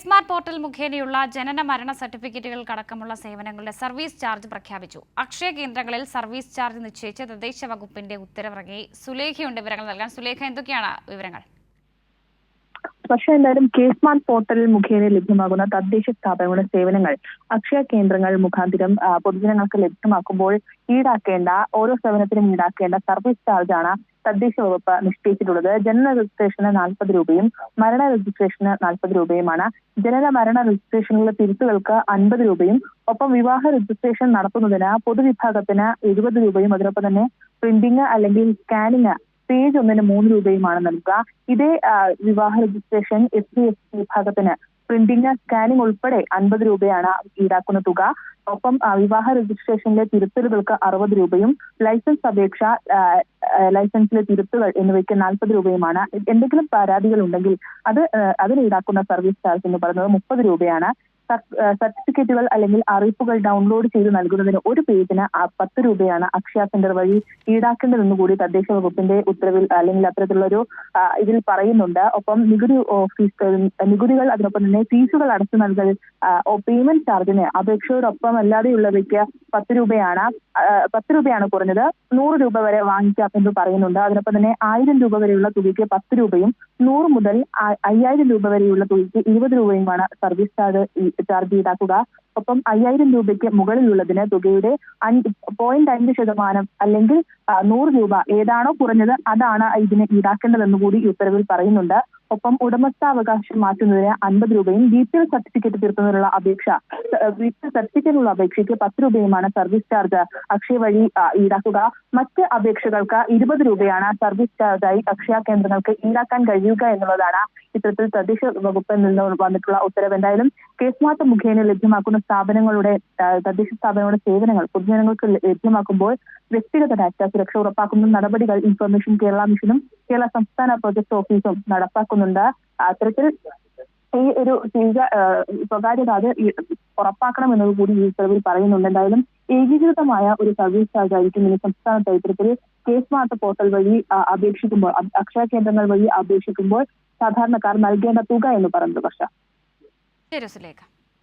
Smart portal മുഖേനയുള്ള ജനന മരണ സർട്ടിഫിക്കറ്റുകൾക്കടക്കമുള്ള സേവനങ്ങളുടെ സർവീസ് ചാർജ് പ്രഖ്യാപിച്ചു. അക്ഷയ കേന്ദ്രങ്ങളിൽ സർവീസ് ചാർജ് നിശ്ചയിച്ച തദ്ദേശ വകുപ്പിന്റെ ഉത്തരവിറങ്ങി. സുലേഖയുണ്ട് വിവരങ്ങൾ നൽകാൻ. സുലേഖ എന്തൊക്കെയാണ് വിവരങ്ങൾ? പക്ഷേ എന്തായാലും കെ സ്മാർട്ട് മുഖേന ലഭ്യമാകുന്ന തദ്ദേശ സ്ഥാപനങ്ങളുടെ സേവനങ്ങൾ അക്ഷയ കേന്ദ്രങ്ങൾ മുഖാന്തിരം പൊതുജനങ്ങൾക്ക് ലഭ്യമാക്കുമ്പോൾ ഈടാക്കേണ്ട ഓരോ സേവനത്തിനും ഈടാക്കേണ്ട സർവീസ് ചാർജാണ് തദ്ദേശ വകുപ്പ് നിശ്ചയിച്ചിട്ടുള്ളത് ജനന രജിസ്ട്രേഷന് നാൽപ്പത് രൂപയും മരണ രജിസ്ട്രേഷന് നാൽപ്പത് രൂപയുമാണ്. ജനന മരണ രജിസ്ട്രേഷനിലെ തിരുത്തുകൾക്ക് അൻപത് രൂപയും ഒപ്പം വിവാഹ രജിസ്ട്രേഷൻ നടത്തുന്നതിന് പൊതുവിഭാഗത്തിന് എഴുപത് രൂപയും അതിനൊപ്പം തന്നെ പ്രിന്റിംഗ് അല്ലെങ്കിൽ സ്കാനിങ് പേജ് ഒന്നിന് മൂന്ന് രൂപയുമാണ് നൽകുക. ഇതേ വിവാഹ registration S C S T വിഭാഗത്തിന് പ്രിന്റിംഗ് സ്കാനിംഗ് ഉൾപ്പെടെ അൻപത് രൂപയാണ് ഈടാക്കുന്ന തുക. ഒപ്പം വിവാഹ രജിസ്ട്രേഷനിലെ തിരുത്തലുകൾക്ക് അറുപത് രൂപയും ലൈസൻസ് അപേക്ഷ ലൈസൻസിലെ തിരുത്തുകൾ എന്നിവയ്ക്ക് നാൽപ്പത് രൂപയുമാണ്. എന്തെങ്കിലും പരാതികൾ ഉണ്ടെങ്കിൽ അത് അതിന് ഈടാക്കുന്ന സർവീസ് ചാർജ് എന്ന് പറയുന്നത് മുപ്പത് രൂപയാണ്. സർട്ടിഫിക്കറ്റുകൾ അല്ലെങ്കിൽ അറിയിപ്പുകൾ ഡൗൺലോഡ് ചെയ്ത് നൽകുന്നതിന് ഒരു പേജിന് പത്ത് രൂപയാണ് അക്ഷയ സെന്റർ വഴി ഈടാക്കേണ്ടതെന്ന് കൂടി തദ്ദേശ വകുപ്പിന്റെ ഉത്തരവിൽ അല്ലെങ്കിൽ അത്തരത്തിലുള്ള ഒരു ഇതിൽ പറയുന്നുണ്ട്. ഒപ്പം നികുതി ഓഫീസ് നികുതികൾ അതിനൊപ്പം തന്നെ ഫീസുകൾ അടച്ചു നൽകൽ പേയ്മെന്റ് ചാർജിന് അപേക്ഷയോടൊപ്പം അല്ലാതെയുള്ളവയ്ക്ക് പത്ത് രൂപയാണ് പത്ത് രൂപയാണ് കുറഞ്ഞത്. നൂറ് രൂപ വരെ വാങ്ങിക്കാം എന്ന് പറയുന്നുണ്ട്. അതിനൊപ്പം തന്നെ ആയിരം രൂപ വരെയുള്ള തുകയ്ക്ക് പത്ത് രൂപയും നൂറ് മുതൽ അയ്യായിരം രൂപ വരെയുള്ള തുകയ്ക്ക് ഇരുപത് രൂപയുമാണ് സർവീസ് ചാർജ് darby da కూడా ഒപ്പം അയ്യായിരം രൂപയ്ക്ക് മുകളിലുള്ളതിന് തുകയുടെ പോയിന്റ് അഞ്ച് ശതമാനം അല്ലെങ്കിൽ നൂറ് രൂപ ഏതാണോ കുറഞ്ഞത് അതാണ് ഇതിന് ഈടാക്കേണ്ടതെന്ന് കൂടി ഈ ഉത്തരവിൽ പറയുന്നുണ്ട്. ഒപ്പം ഉടമസ്ഥാവകാശം മാറ്റുന്നതിന് അൻപത് രൂപയും ബി പി എൽ സർട്ടിഫിക്കറ്റ് തീർക്കുന്നതിനുള്ള അപേക്ഷ ബി പി എൽ സർട്ടിഫിക്കറ്റിനുള്ള അപേക്ഷയ്ക്ക് പത്ത് രൂപയുമാണ് സർവീസ് ചാർജ് അക്ഷയ വഴി ഈടാക്കുക. മറ്റ് അപേക്ഷകൾക്ക് ഇരുപത് രൂപയാണ് സർവീസ് ചാർജായി അക്ഷയ കേന്ദ്രങ്ങൾക്ക് ഈടാക്കാൻ കഴിയുക എന്നുള്ളതാണ് ഇത്തരത്തിൽ തദ്ദേശ വകുപ്പിൽ നിന്ന് വന്നിട്ടുള്ള ഉത്തരവ്. എന്തായാലും കേസ് മാറ്റം മുഖേന ലഭ്യമാക്കുന്ന സ്ഥാപനങ്ങളുടെ തദ്ദേശ സ്ഥാപനങ്ങളുടെ സേവനങ്ങൾ പൊതുജനങ്ങൾക്ക് ലഭ്യമാക്കുമ്പോൾ വ്യക്തിഗത ഡാറ്റ സുരക്ഷ ഉറപ്പാക്കുന്ന നടപടികൾ ഇൻഫർമേഷൻ കേരള മിഷനും കേരള സംസ്ഥാന പ്രൊജക്ട് ഓഫീസും നടപ്പാക്കുന്നുണ്ട്. അത്തരത്തിൽ ഈ ഒരു സ്വീക സ്വകാര്യത അത് ഉറപ്പാക്കണം എന്നത് കൂടി ഈ ഉത്തരവിൽ പറയുന്നുണ്ട്. എന്തായാലും ഏകീകൃതമായ ഒരു സർവീസ് ചാർജ് ആയിരിക്കും ഇനി സംസ്ഥാന ചരിത്രത്തിൽ കെ സ്മാർട്ട് പോർട്ടൽ വഴി അപേക്ഷിക്കുമ്പോൾ അക്ഷയ കേന്ദ്രങ്ങൾ വഴി അപേക്ഷിക്കുമ്പോൾ സാധാരണക്കാർ നൽകേണ്ട തുക എന്ന് പറയുന്നത് പക്ഷേ ശരി സുലേഖ.